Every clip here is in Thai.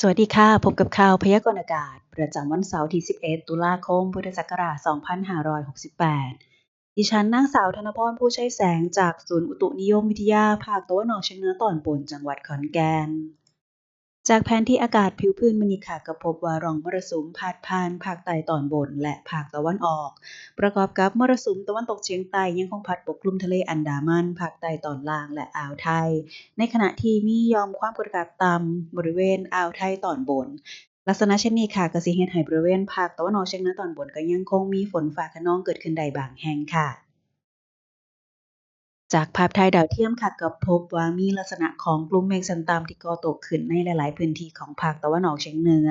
สวัสดีค่ะ พบกับข่าวพยากรณ์อากาศ ประจำวันเสาร์ที่ 11 ตุลาคม พุทธศักราช 2568 ดิฉันนางสาวธนพรผู้ใช้แสงจากศูนย์อุตุนิยมวิทยา ภาคตะวันออกเฉียงเหนือตอนบนจังหวัดขอนแก่น จากแผนที่อากาศผิวพื้นมื้อนี้ค่ะก็พบว่าร่องมรสุมพาดผ่านภาคใต้ตอนบน และภาคตะวันออก ประกอบกับมรสุมตะวันตกเฉียงใต้ยังคงพัดปกคลุมทะเลอันดามันภาคใต้ตอนล่างและอ่าวไทย ในขณะที่มียอมความกดอากาศต่ำบริเวณอ่าวไทยตอนบนลักษณะเช่นนี้ค่ะกสิเฮ็ดให้บริเวณภาคตะวันออกเฉียงเหนือตอนบนก็ยังคงมีฝนฟ้าคะนองเกิดขึ้นได้บางแห่งค่ะ จากภาพถ่ายดาวเทียมค่ะก็พบว่ามีลักษณะของกลุ่มเมฆสันต่ำที่ก่อตัวขึ้นในหลาย ๆ พื้นที่ของภาคตะวันออกเฉียงเหนือ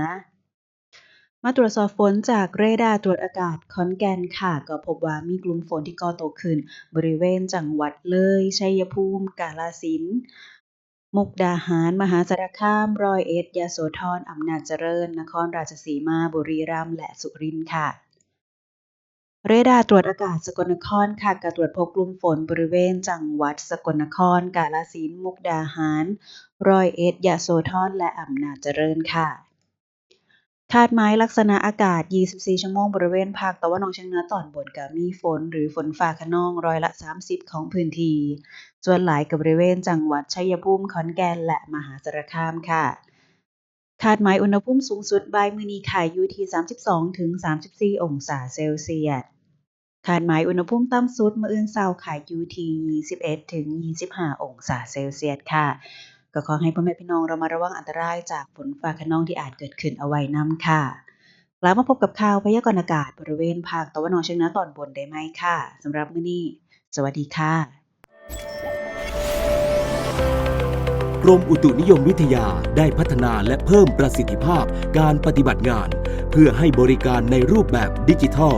มาตรวจสอบฝนจากเรดาร์ตรวจอากาศขอนแก่นค่ะ ก็พบว่ามีกลุ่มฝนที่ก่อตัวขึ้น บริเวณจังหวัดเลย ชัยภูมิ กาฬสินธุ์มุกดาหาร มหาสารคามร้อยเอ็ดยโสธรอำนาจเจริญ นครราชสีมา บุรีรัมย์ และสุรินทร์ค่ะ เรดาร์ตรวจอากาศสกลนครค่ะก็ตรวจพบกลุ่มฝนบริเวณจังหวัดสกลนคร กาฬสินธุ์มุกดาหาร ร้อยเอ็ดยโสธรและอำนาจเจริญค่ะคาดหมายลักษณะอากาศ 24 ชั่วโมงบริเวณภาคตะวันออกเฉียงเหนือตอนบนก็มีฝนหรือฝนฟ้าคะนองร้อยละ 30 ของพื้นที่ ส่วนหลายก็บริเวณจังหวัดชัยภูมิขอนแก่นและมหาสารคามค่ะคาดหมายอุณหภูมิสูงสุดบายมือนี้ค่ะอยู่ที่ 32-34 องศาเซลเซียส คาดหมายอุณหภูมิต่ำสุดมื้ออื่นเช้าค่ะอยู่ที่21ถึง25 องศาเซลเซียสค่ะ ก็ขอให้พ่อแม่พี่น้องเระมัดระวังอันตรายจากฝนฟ้าคะนองที่อาจเกิดขึ้นเอาไว้นำค่ะกลับมาพบกับข่าวพยากรณ์อากาศบริเวณภาคตะวันออกเฉียงเหนือตอนบนได้ไหมค่ะสำหรับมื้อนี้ สวัสดีค่ะ กรมอุตุนิยมวิทยาได้พัฒนาและเพิ่มประสิทธิภาพการปฏิบัติงาน เพื่อให้บริการในรูปแบบดิจิทัล